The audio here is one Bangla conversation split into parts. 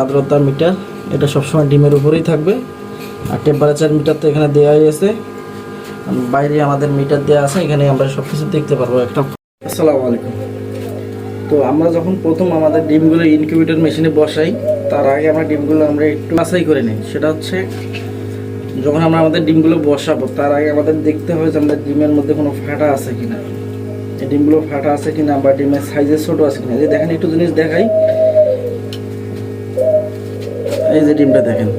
আর্দ্রতা মিটার, এটা সবসময় ডিমের উপরেই থাকবে। আর টেম্পারেচার মিটার তো এখানে দেওয়াই আছে। বাইরে আমাদের মিটার দেওয়া আছে, এখানে আমরা সব কিছু দেখতে পারব। একটা আসসালামু আলাইকুম। তো আমরা যখন প্রথম আমাদের ডিমগুলো ইনকিউবেটর মেশিনে বসাই, তার আগে আমরা ডিমগুলো আমরা একটু বাছাই করে নিই। সেটা হচ্ছে, যখন আমরা আমাদের ডিমগুলো বসাবো, তার আগে আমাদের দেখতে হবে যে আমাদের ডিমের মধ্যে কোনো ফাটা আছে কিনা। ডিমগুলো ফাটা আছে কিনা বা ডিমের সাইজে ছোটো আছে কিনা। যে দেখেন, একটু জিনিস দেখাই। এই যে ডিমটা দেখেন।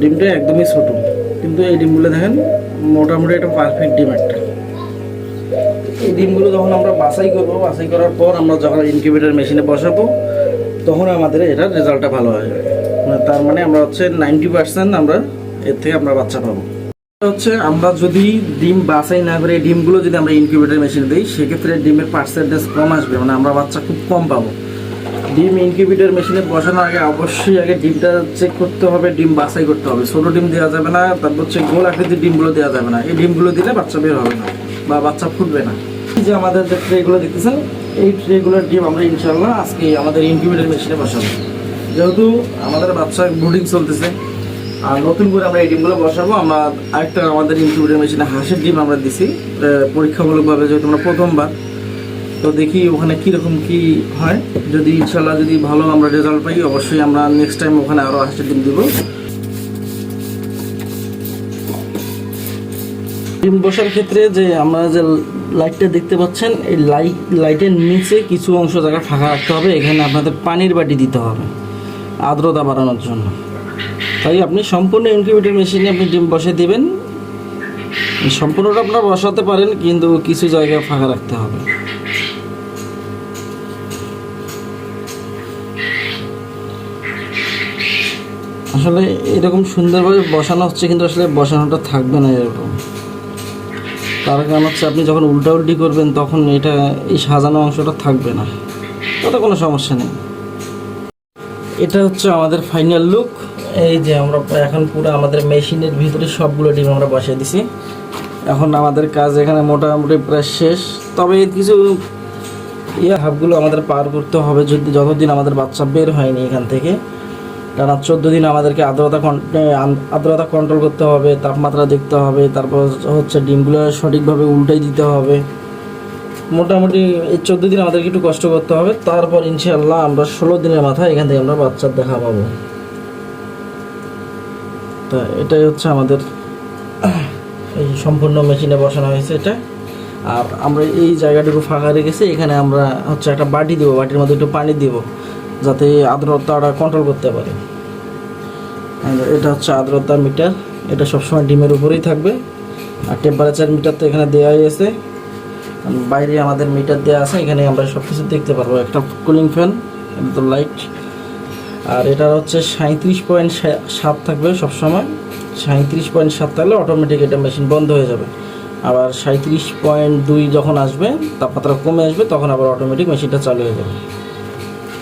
ডিমটা একদমই ছোট, কিন্তু এই ডিমগুলো দেখেন, মোটামুটি একটা পারফেক্ট ডিম একটা। এই ডিমগুলো যখন আমরা বাছাই করব, বাছাই করার পর আমরা যখন ইনকিউবেটর মেশিনে বসাবো, তখন আমাদের এটার রেজাল্টটা ভালো আসবে মানে তার মানে আমরা হচ্ছে নাইনটি পার্সেন্ট আমরা এর থেকে আমরা বাচ্চা পাবো। হচ্ছে আমরা যদি ডিম বাছাই না করে ডিমগুলো যদি আমরা ইনকিউবেটর মেশিনে দিই, সেক্ষেত্রে ডিমের পার্সেন্টেজ কম আসবে মানে আমরা বাচ্চা খুব কম পাবো। ডিম ইনকিউবেটর মেশিনে বসানোর আগে অবশ্যই আগে ডিমটা চেক করতে হবে, ডিম বাছাই করতে হবে। ছোটো ডিম দেওয়া যাবে না, তারপর হচ্ছে গোল আকৃতির ডিমগুলো দেওয়া যাবে না। এই ডিমগুলো দিলে বাচ্চা বের হবে না বা বাচ্চা ফুটবে না। এই যে আমাদের যে ট্রেগুলো দেখতেছেন, এই ট্রেগুলোর ডিম আমরা ইনশাল্লাহ আজকে আমাদের ইনকিউবেটর মেশিনে বসাবো। যেহেতু আমাদের বাচ্চা ব্রুডিং চলতেছে, আর নতুন করে আমরা এই ডিমগুলো বসাবো, আমরা আরেকটা আমাদের ইনকিউবেটর মেশিনে হাঁসের ডিম আমরা দিছি পরীক্ষামূলকভাবে যেহেতু আমরা প্রথমবার। তো দেখি ওখানে কীরকম কি হয়। যদি ইনশাল্লাহ যদি ভালো আমরা রেজাল্ট পাই, অবশ্যই আমরা নেক্সট টাইম ওখানে আরও হাঁসের ডিম দেবো। ডিম বসার ক্ষেত্রে যে আমরা যে লাইটটা দেখতে পাচ্ছেন, এই লাইট লাইটের নিচে কিছু অংশ জায়গা ফাঁকা রাখতে হবে। এখানে আপনাদের পানির বাটি দিতে হবে আর্দ্রতা বাড়ানোর জন্য। তাই আপনি সম্পূর্ণ ইনকিউবেটর মেশিনে আপনি ডিম বসে দেবেন। সম্পূর্ণটা আপনারা বসাতে পারেন, কিন্তু কিছু জায়গা ফাঁকা রাখতে হবে। আসলে এরকম সুন্দরভাবে বসানো হচ্ছে কিন্তু আসলে বসানোটা থাকবে না এরকম। তার কারণ হচ্ছে আপনি যখন উল্টা উল্টি করবেন তখন এটা এই সাজানো অংশটা থাকবে না। তাতে কোনো সমস্যা নেই। এটা হচ্ছে আমাদের ফাইনাল লুক এই যে আমরা এখন পুরো আমাদের মেশিনের ভিতরে সবগুলো ডিম আমরা বসিয়ে দিছি। এখন আমাদের কাজ এখানে মোটামুটি প্রায় শেষ। তবে কিছু ইয়ে হাফগুলো আমাদের পার করতে হবে যদি যতদিন আমাদের বাচ্চা বের হয়নি এখান থেকে। টানা চোদ্দ দিন আমাদেরকে আর্দ্রতা আর্দ্রতা কন্ট্রোল করতে হবে, তাপমাত্রা দেখতে হবে, তারপর হচ্ছে ডিমগুলো সঠিকভাবে উল্টাই দিতে হবে। মোটামুটি এই চোদ্দ দিন আমাদেরকে একটু কষ্ট করতে হবে, তারপর ইনশাল্লাহ আমরা ষোলো দিনের মাথায় এখান থেকে আমরা বাচ্চার দেখা পাবো। তা এটাই হচ্ছে আমাদের এই সম্পূর্ণ মেশিনে বসানো হয়েছে এটা। আর আমরা এই জায়গাটুকু ফাঁকা রেখেছি, এখানে আমরা হচ্ছে একটা বাটি দেবো, বাটির মধ্যে একটু পানি দিব। যাতে আর্দ্রতাটা কন্ট্রোল করতে পারে। এটা হচ্ছে আর্দ্রতা মিটার। এটা সবসময় ডিমের উপরেই থাকবে। আর টেম্পারেচার মিটার তো এখানে দেওয়াই আছে। বাইরে আমাদের মিটার দেওয়া আছে। এখানে আমরা সব কিছু দেখতে পারব। একটা কুলিং ফ্যান তো লাইট আর এটার হচ্ছে সাঁত্রিশ পয়েন্ট সাত থাকবে সবসময়। সাঁত্রিশ পয়েন্ট সাত থাকলে অটোমেটিক এটা মেশিন বন্ধ হয়ে যাবে। আবার সাঁত্রিশ পয়েন্ট দুই যখন আসবে, তাপমাত্রা কমে আসবে, তখন আবার অটোমেটিক মেশিনটা চালু হয়ে যাবে।